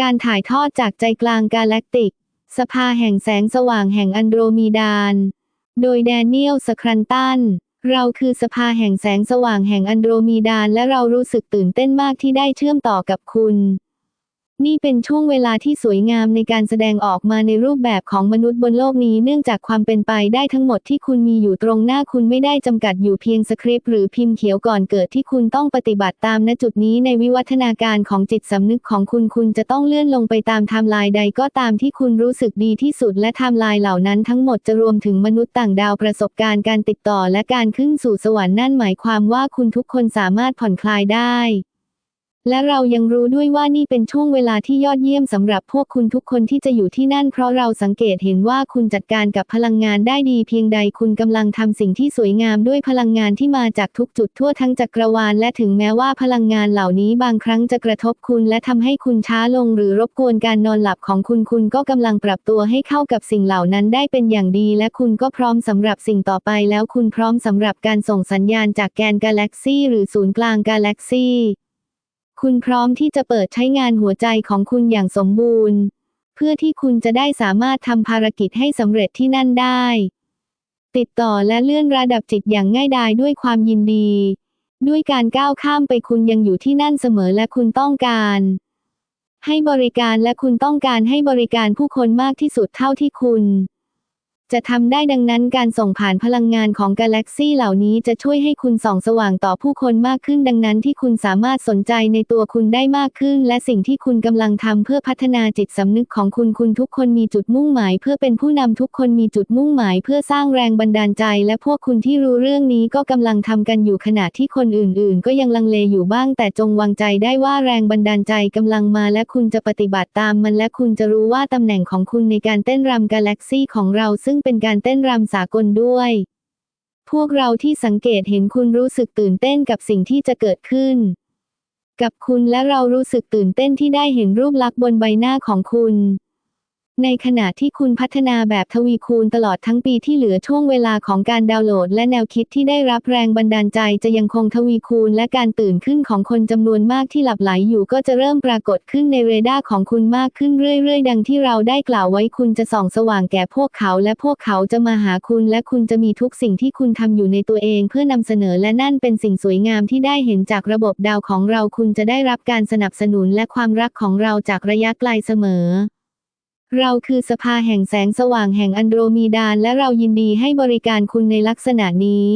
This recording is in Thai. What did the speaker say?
การถ่ายทอดจากใจกลางกาแล็กติก สภาแห่งแสงสว่างแห่งอันโดรมีดาน โดยแดเนียล สครันตัน เราคือสภาแห่งแสงสว่างแห่งอันโดรมีดานและเรารู้สึกตื่นเต้นมากที่ได้เชื่อมต่อกับคุณ นี่เป็นช่วงเวลาที่สวยงามในการแสดงออกมาในรูปแบบของมนุษย์บนโลกนี้เนื่องจากความเป็นไปได้ทั้งหมดที่คุณมีอยู่ตรงหน้าคุณไม่ได้จำกัดอยู่เพียงสคริปต์หรือพิมพ์เขียวก่อนเกิดที่คุณต้องปฏิบัติตามณจุดนี้ในวิวัฒนาการของจิตสำนึกของคุณคุณจะต้องเลื่อนลงไปตามไทม์ไลน์ใดก็ตามที่คุณรู้สึกดีที่สุดและไทม์ไลน์เหล่านั้นทั้งหมดจะรวมถึงมนุษย์ต่างดาวประสบการณ์การติดต่อและการขึ้นสู่สวรรค์นั่นหมายความว่าคุณทุกคนสามารถผ่อนคลายได้ และเรายังรู้ด้วยว่านี่เป็นช่วงเวลาที่ยอดเยี่ยมสำหรับพวกคุณทุกคนที่จะอยู่ที่นั่น เพราะเราสังเกตเห็นว่าคุณจัดการกับพลังงานได้ดีเพียงใดคุณกำลังทำสิ่งที่สวยงามด้วยพลังงานที่มาจากทุกจุดทั่วทั้งจักรวาลและถึงแม้ว่าพลังงานเหล่านี้บางครั้งจะกระทบคุณและทำให้คุณช้าลงหรือรบกวนการนอนหลับของคุณคุณก็กำลังปรับตัวให้เข้ากับสิ่งเหล่านั้นได้เป็นอย่างดี และคุณก็พร้อมสำหรับสิ่งต่อไปแล้วคุณพร้อมสำหรับการส่งสัญญาณจากแกนกาแล็กซี่หรือศูนย์กลางกาแล็กซี คุณพร้อมที่จะเปิดใช้งานหัวใจของคุณอย่างสมบูรณ์ เพื่อที่คุณจะได้สามารถทำภารกิจให้สำเร็จที่นั่นได้ ติดต่อและเลื่อนระดับจิตอย่างง่ายดายด้วยความยินดี ด้วยการก้าวข้ามไปคุณยังอยู่ที่นั่นเสมอและคุณต้องการ ให้บริการและคุณต้องการให้บริการผู้คนมากที่สุดเท่าที่คุณ จะทำได้ดังนั้นการส่งผ่านพลังงานของกาแล็กซี่เหล่านี้จะช่วยให้คุณส่องสว่างต่อผู้คนมากขึ้นดังนั้นที่คุณสามารถสนใจในตัวคุณได้มากขึ้น และสิ่งที่คุณกำลังทำเพื่อพัฒนาจิตสำนึกของคุณคุณทุกคนมีจุดมุ่งหมาย เพื่อเป็นผู้นำทุกคนมีจุดมุ่งหมาย เพื่อสร้างแรงบันดาลใจ และพวกคุณที่รู้เรื่องนี้ก็กำลังทำกันอยู่ขณะที่คนอื่น ๆ ก็ยังลังเลอยู่บ้าง แต่จงวางใจได้ว่าแรงบันดาลใจกำลังมา และคุณจะปฏิบัติตามมันและคุณจะรู้ว่าตำแหน่งของคุณในการเต้นรำกาแล็กซี่ของเราซึ่งเป็นการเต้นรำสากลด้วย พวกเราที่สังเกตเห็นคุณรู้สึกตื่นเต้นกับสิ่งที่จะเกิดขึ้น กับคุณและเรารู้สึกตื่นเต้นที่ได้เห็นรูปลักษณ์บนใบหน้าของคุณ ในขณะที่คุณพัฒนาแบบทวีคูณตลอดทั้งปีที่เหลือช่วงเวลาของการดาวน์โหลด และแนวคิดที่ได้รับแรงบันดาลใจจะยังคงทวีคูณ และการตื่นขึ้นของคนจำนวนมากที่หลับไหลอยู่ก็จะเริ่มปรากฏขึ้นในเรดาร์ของคุณมากขึ้นเรื่อยๆ ดังที่เราได้กล่าวไว้คุณจะส่องสว่างแก่พวกเขา และพวกเขาจะมาหาคุณ และคุณจะมีทุกสิ่งที่คุณทำอยู่ในตัวเองเพื่อนำเสนอและนั่นเป็นสิ่งสวยงามที่ได้เห็นจากระบบดาวของเราคุณจะได้รับการสนับสนุนและความรักของเราจากระยะไกลเสมอ เราคือสภาแห่งแสงสว่างแห่งอันโดรมีดานและเรายินดีให้บริการคุณในลักษณะนี้